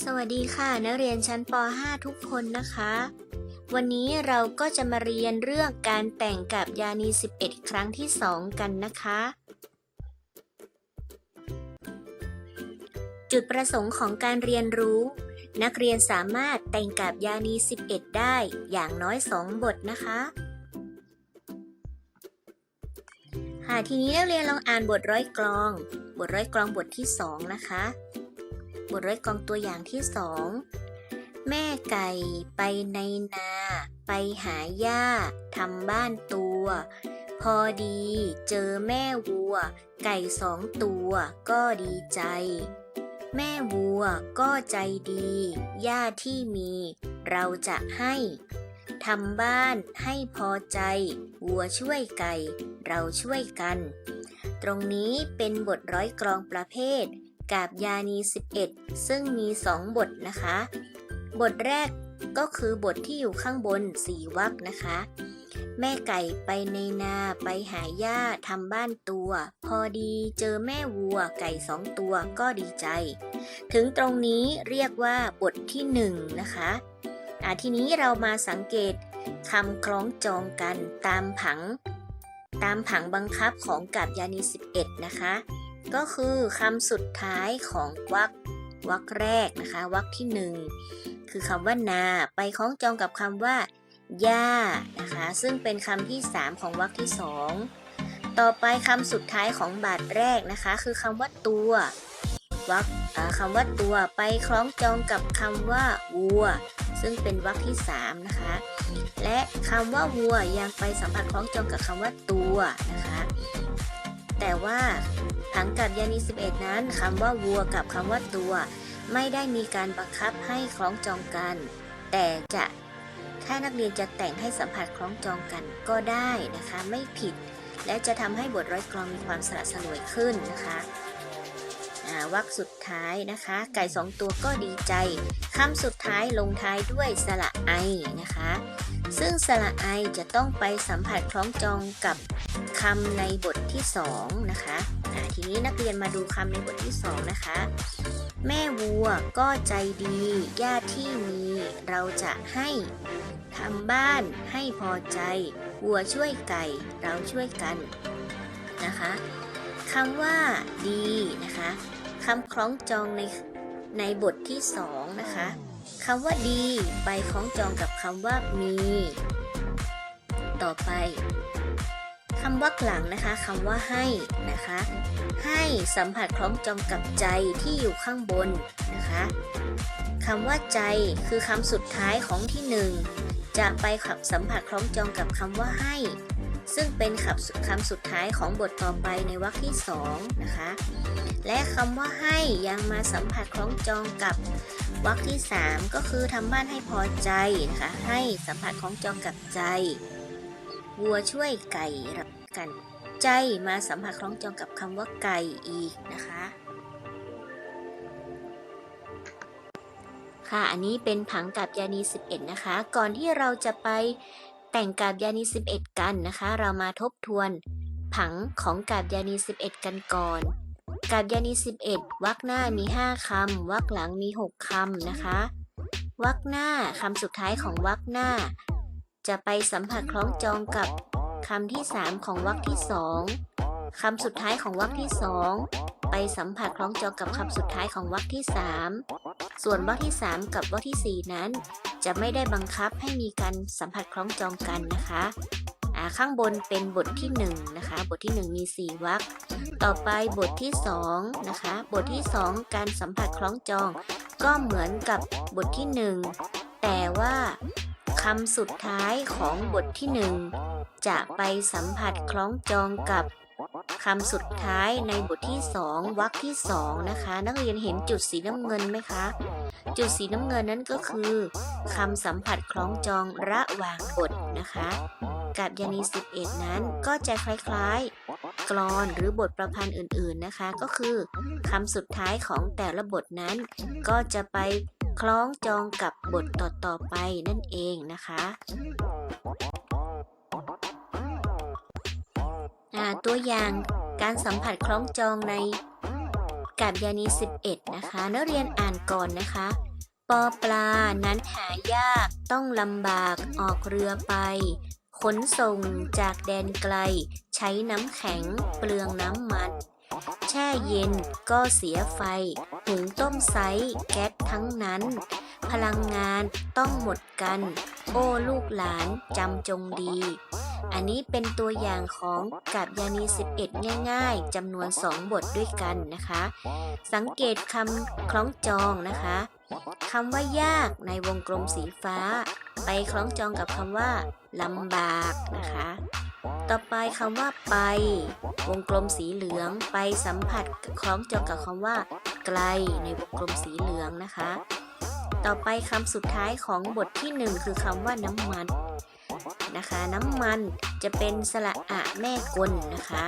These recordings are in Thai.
สวัสดีค่ะ นักเรียนชั้นป .5 ทุกคนนะคะ วันนี้เราก็จะมาเรียนเรื่องการแต่งกับยานี 11 ครั้งที่ 2 กันนะคะ จุดประสงค์ของการเรียนรู้ นักเรียนสามารถแต่งกับยานี 11 ได้อย่างน้อย 2 บทนะคะค่ะทีนี้นักเรียนลองอ่านบทร้อยกลอง บทร้อยกลองบทที่ 2 นะคะ บทร้อยกองตัวอย่างที่สองแม่ไก่ไปในนา ไปหาหญ้าทำบ้านตัว พอดีเจอแม่วัว ไก่สองตัวก็ดีใจ แม่วัวก็ใจดีหญ้าที่มีเราจะให้ทำบ้านให้พอใจ วัวช่วยไก่ เราช่วยกัน ตรงนี้เป็นบทร้อยกลองประเภท กาบยานี 11 ซึ่งมี 2 บทนะคะ บทแรกก็คือบทที่อยู่ข้างบนสี่วรรคนะคะ แม่ไก่ไปในนาไปหาหญ้าทำบ้านตัว พอดีเจอแม่วัวไก่สองตัวก็ดีใจ ถึงตรงนี้เรียกว่าบทที่หนึ่งนะคะอะทีนี้เรามาสังเกตคำคล้องจองกันตามผัง ตามผังบังคับของกาบยานี 11 นะคะ ก็คือคำสุดท้ายของวรรควรรคแรกนะคะวรรคที่หนึ่งคือคำว่านา ไปคล้องจองกับคำว่าหญ้านะคะ ซึ่งเป็นคำที่ 3 ของวรรคที่ 2 ต่อไปคำสุดท้ายของบาทแรกนะคะ คือคำว่าตัววรรคคำว่าตัวไปคล้องจองกับคำว่าวัว ซึ่งเป็นวรรคที่ 3 นะคะ และคำว่าวัวยังไปสัมผัสคล้องจองกับคำว่าตัวนะคะ แต่ว่า ผังกับยานี 11 นั้นคำว่าวัวกับคำว่าตัว ไม่ได้มีการบังคับให้คล้องจองกัน แต่จะถ้านักเรียนจะแต่งให้สัมผัสคล้องจองกันก็ได้นะคะไม่ผิด และจะทำให้บทร้อยกลองมีความสละสลวยขึ้นนะคะวรรคสุดท้ายนะคะ ไก่สองตัวก็ดีใจคำสุดท้ายลงท้ายด้วยสระไอนะคะ ซึ่งสระไอจะต้องไปสัมผัสคล้องจองกับคำในบทที่2นะคะ ทีนี้นักเรียนมาดูคำในบทที่ 2 นะคะ แม่วัวก็ใจดีญาติที่มีเราจะให้ทำบ้านให้พอใจ วัวช่วยไก่เราช่วยกันนะคะคำว่าดีนะคะคำคล้องจองในในบทที่ 2 นะคะคำว่าดีไปคล้องจองกับคำว่ามี ต่อไป คำว่าหลังนะคะคำว่าให้นะคะ ให้สัมผัสคล้องจองกับใจที่อยู่ข้างบนนะคะคำว่าใจคือคำสุดท้ายของที่หนึ่งจะไปขับสัมผัสคล้องจองกับคำว่าให้ ซึ่งเป็นคำคำสุดท้ายของบทต่อไปในวรรคที่สองนะคะ และคำว่าให้ยังมาสัมผัสคล้องจองกับวรรคที่ 3 ก็คือทำบ้านให้พอใจนะคะ ให้สัมผัสคล้องจองกับใจ วัวช่วยไก่รับกัน ใจมาสัมผัสคล้องจองกับคำว่าไก่อีกนะคะ ค่ะอันนี้เป็นผังกับยานี 11 นะคะ ก่อนที่เราจะไปแต่งกับยานี 11 กันนะคะ เรามาทบทวนผังของกาบยานี 11 กันก่อนกาบยานี 11วรรคหน้ามี 5คำวรรคหลังมี 6คำนะคะวรรคหน้าคำสุดท้ายของวรรคหน้า จะไปสัมผัสคล้องจองกับคำที่3ของวรรคที่2คำสุดท้ายของวรรคที่2ไปสัมผัสคล้องจองกับคำสุดท้ายของวรรคที่3ส่วนวรรคที่3กับวรรคที่4นั้น จะไม่ได้บังคับให้มีการสัมผัสคล้องจองกันนะคะอ่าข้างบนเป็นบทที่1นะคะ บทที่ 1 มี 4วรรค ต่อไปบทที่2นะคะ บทที่ 2 การสัมผัสคล้องจอง ก็เหมือนกับบทที่ 1 แต่ว่า คำสุดท้ายของบทที่1จะไปสัมผัสคล้องจองกับคำสุดท้ายในบทที่2วรรคที่2นะคะ นักเรียนเห็นจุดสีน้ำเงินไหมคะ จุดสีน้ำเงินนั้นก็คือคำสัมผัสคล้องจองระหว่างบทนะคะ กับยานี11นั้นก็จะคล้ายๆกลอนหรือบทประพันธ์อื่นๆนะคะ ก็คือคำสุดท้ายของแต่ละบทนั้นก็จะไป คล้องจองกับบทต่อๆไปนั่นเองนะคะตัวอย่างการสัมผัสคล้องจองในกับยานี11 นะคะ นักเรียนอ่านก่อนนะคะ ปอปลานั้นหายากต้องลำบากออกเรือไป ขนส่งจากแดนไกล ใช้น้ำแข็งเปลืองน้ำมัน แช่เย็นก็เสียไฟ หุงต้มไซส์แก๊สทั้งนั้น พลังงานต้องหมดกัน โอ้ลูกหลานจำจงดี อันนี้เป็นตัวอย่างของกับยานี 11 ง่ายๆจำนวน 2 บทด้วยกันนะคะ สังเกตคำคล้องจองนะคะคำว่ายากในวงกลมสีฟ้า ไปคล้องจองกับคำว่าลำบากนะคะ ต่อไปคำว่าไป วงกลมสีเหลืองไปสัมผัสคล้องจองกับคำว่า ไกลในวงกลมสีเหลืองนะคะ ต่อไปคำสุดท้ายของบทที่หนึ่งคือคำว่าน้ำมันนะคะ น้ำมันจะเป็นสระอะแม่กลนะคะ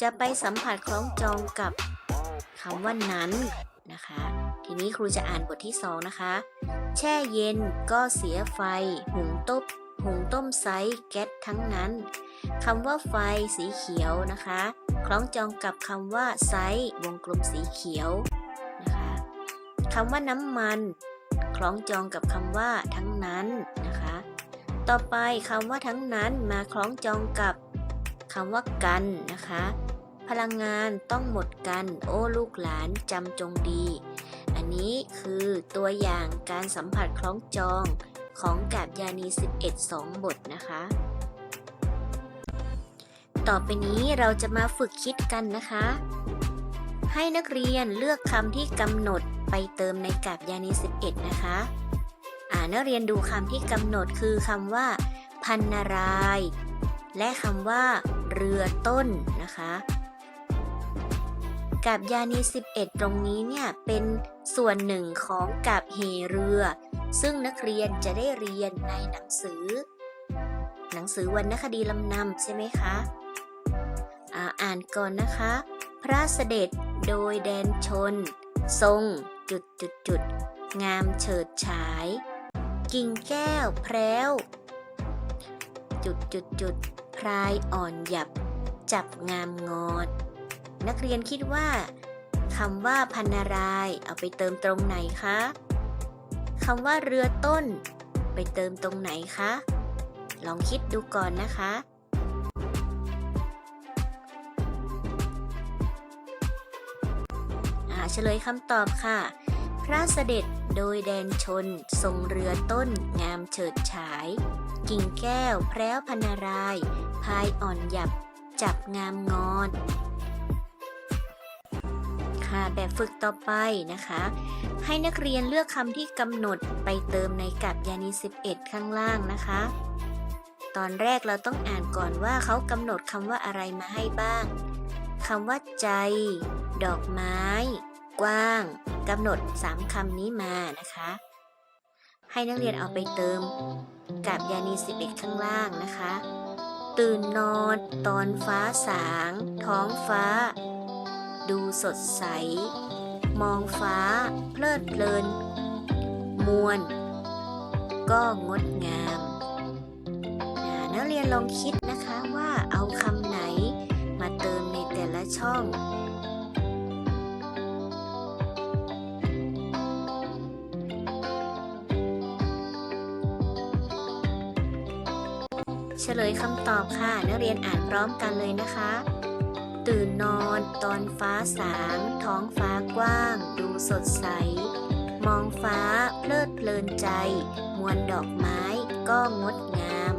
จะไปสัมผัสคล้องจองกับคำว่านั้นนะคะ ทีนี้ครูจะอ่านบทที่สองนะคะ แช่เย็นก็เสียไฟ หุงต้ม หุงต้มไซส์แก๊สทั้งนั้นคำว่าไฟสีเขียวนะคะ คล้องจองกับคำว่าไซส์วงกลมสีเขียวนะคะคำว่าน้ำมัน คล้องจองกับคำว่าทั้งนั้นนะคะ ต่อไปคำว่าทั้งนั้นมาคล้องจองกับคำว่ากันนะคะ พลังงานต้องหมดกัน โอ้ลูกหลานจำจงดี อันนี้คือตัวอย่างการสัมผัสคล้องจอง ของกาบยานี 11 2 บทนะคะ ต่อไปนี้เราจะมาฝึกคิดกันนะคะ ให้นักเรียนเลือกคำที่กำหนดไปเติมในกาบยานี 11 นะคะ อ่านักเรียนดูคำที่กำหนดคือคำว่า พันนาราย และคำว่า เรือต้นนะคะ กับยานี 11 ตรงนี้เนี่ยเป็นส่วนหนึ่งของกับเหเรือ ซึ่งนักเรียนจะได้เรียนในหนังสือ หนังสือวรรณคดีลำนำใช่ไหมคะอ่าอ่านก่อนนะคะ พระเสด็จโดยแดนชน ทรง จุดจุดจุดงามเฉิดฉาย กิ่งแก้วแพรวจุดจุดจุดพรายอ่อนหยับ จับงามงอด นักเรียนคิดว่าคำว่าพันนารายเอาไปเติมตรงไหนคะคำว่าเรือต้น ไปเติมตรงไหนคะ ลองคิดดูก่อนนะคะอ่าเฉลยคำตอบค่ะ พระเสด็จโดยแดนชน ทรงเรือต้น งามเฉิดฉาย กิ่งแก้ว แพร้วพันนาราย พายอ่อนหยับ จับงามงอน แบบฝึกต่อไปนะคะ ให้นักเรียนเลือกคำที่กำหนดไปเติมในกับยานี 11 ข้างล่างนะคะ ตอนแรกเราต้องอ่านก่อนว่าเขากำหนดคำว่าอะไรมาให้บ้างคำว่าใจ ดอกไม้ กว้างกำหนด 3คำนี้มานะคะ ให้นักเรียนเอาไปเติมกับยานี 11 ข้างล่างนะคะ ตื่นนอน ตอนฟ้าสาง ท้องฟ้า ดูสดใส มองฟ้า เพลิดเพลิน มวล ก็งดงามนักเรียนลองคิดนะคะว่าเอาคำไหนมาเติมในแต่ละช่องเฉลยคำตอบค่ะ นักเรียนอ่านพร้อมกันเลยนะคะ ตื่นนอนตอนฟ้าสาง ท้องฟ้ากว้าง ดูสดใส มองฟ้าเพลิดเพลินใจ มวลดอกไม้ก็งดงาม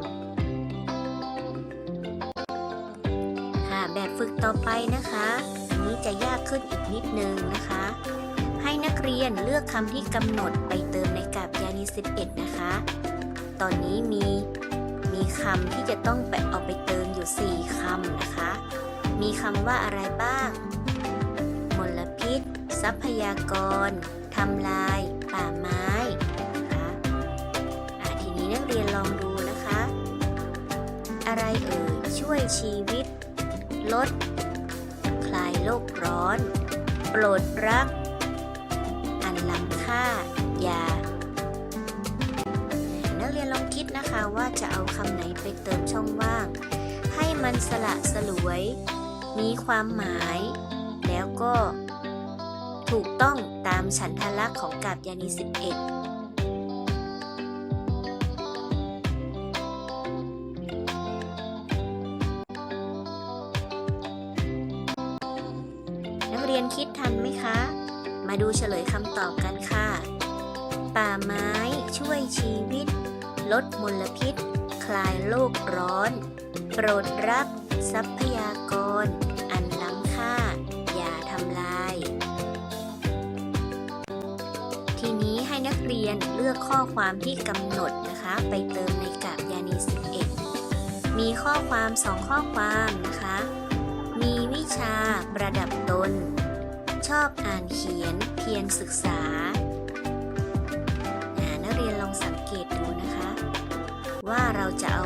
ค่ะแบบฝึกต่อไปนะคะอันนี้จะยากขึ้นอีกนิดนึงนะคะ ให้นักเรียนเลือกคำที่กำหนดไปเติมในกาบยานี11 นะคะ ตอนนี้มีมีคำที่จะต้องไปเอาไปเติมอยู่ 4คำนะคะ มีคำว่าอะไรบ้าง มลพิษ ทรัพยากรทำลาย ป่าไม้นะคะะทีนี้นักเรียนลองดูนะคะ อะไรเอ่ยช่วยชีวิต ลด คลายโลกร้อน โปรดรัก อันล้ำค่ายานักเรียนลองคิดนะคะว่าจะเอาคำไหนไปเติมช่องว่าง ให้มันสละสลวย มีความหมาย แล้วก็ถูกต้องตามฉันทลักษณ์ของกาบยานี 11นักเรียนคิดทันไหมคะ มาดูเฉลยคำตอบกันค่ะ ป่าไม้ช่วยชีวิต ลดมลพิษ คลายโลกร้อน โปรดรัก ทรัพยากร อันล้ำค่า อย่าทำลาย ทีนี้ให้นักเรียนเลือกข้อความที่กำหนดนะคะ ไปเติมในกาบยานี11 มีข้อความสองข้อความนะคะ มีวิชาประดับตน ชอบอ่านเขียนเพียรศึกษานักเรียนลองสังเกตดูนะคะ ว่าเราจะเอา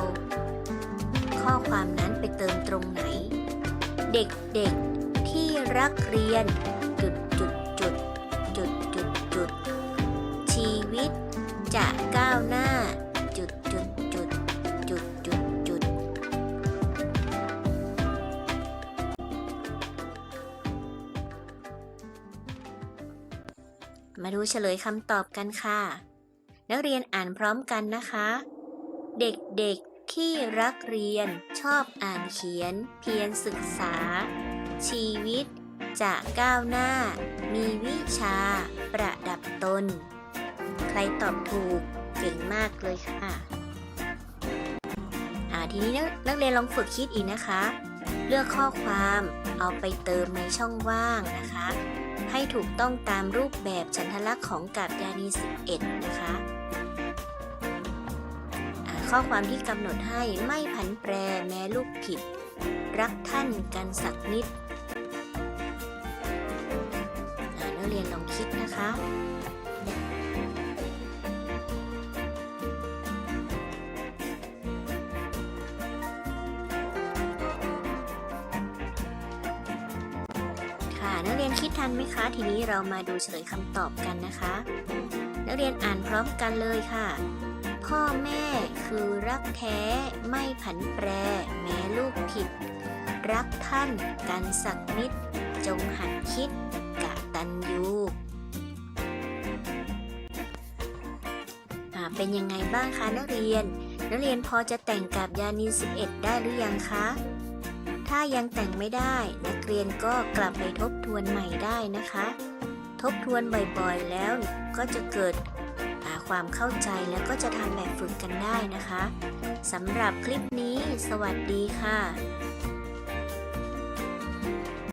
ข้อความนั้นไปเติมตรงไหน เด็กๆที่รักเรียน จุดจุดจุดจุดจุดจุดชีวิตจะก้าวหน้า จุดจุดจุดจุดจุดจุดมาดูเฉลยคำตอบกันค่ะ นักเรียนอ่านพร้อมกันนะคะ เด็กๆ ที่รักเรียนชอบอ่านเขียน เพียรศึกษา ชีวิตจะก้าวหน้า มีวิชา ประดับตน ใครตอบถูกเก่งมากเลยค่ะอ่าทีนี้นักเรียนลองฝึกคิดอีกนะคะ เลือกข้อความเอาไปเติมในช่องว่างนะคะ ให้ถูกต้องตามรูปแบบฉันทลักษณ์ของกาบยานี11 นะคะ ข้อความที่กำหนดให้ไม่ผันแปรแม้ลูกผิด รักท่านกันสักนิดนักเรียนลองคิดนะคะค่ะนักเรียนคิดทันไหมคะ ทีนี้เรามาดูเฉลยคำตอบกันนะคะ นักเรียนอ่านพร้อมกันเลยค่ะ พ่อแม่คือรักแท้ไม่ผันแปรแม้ลูกผิด รักท่านกันสักนิด จงหัดคิดกะตันยูเป็นยังไงบ้างคะนักเรียน นักเรียนพอจะแต่งกับยานี11 ได้หรือยังคะถ้ายังแต่งไม่ได้นักเรียนก็กลับไปทบทวนใหม่ได้นะคะ ทบทวนบ่อยๆแล้วก็จะเกิด ความเข้าใจแล้วก็จะทำแบบฝึกกันได้นะคะสำหรับคลิปนี้ สวัสดีค่ะ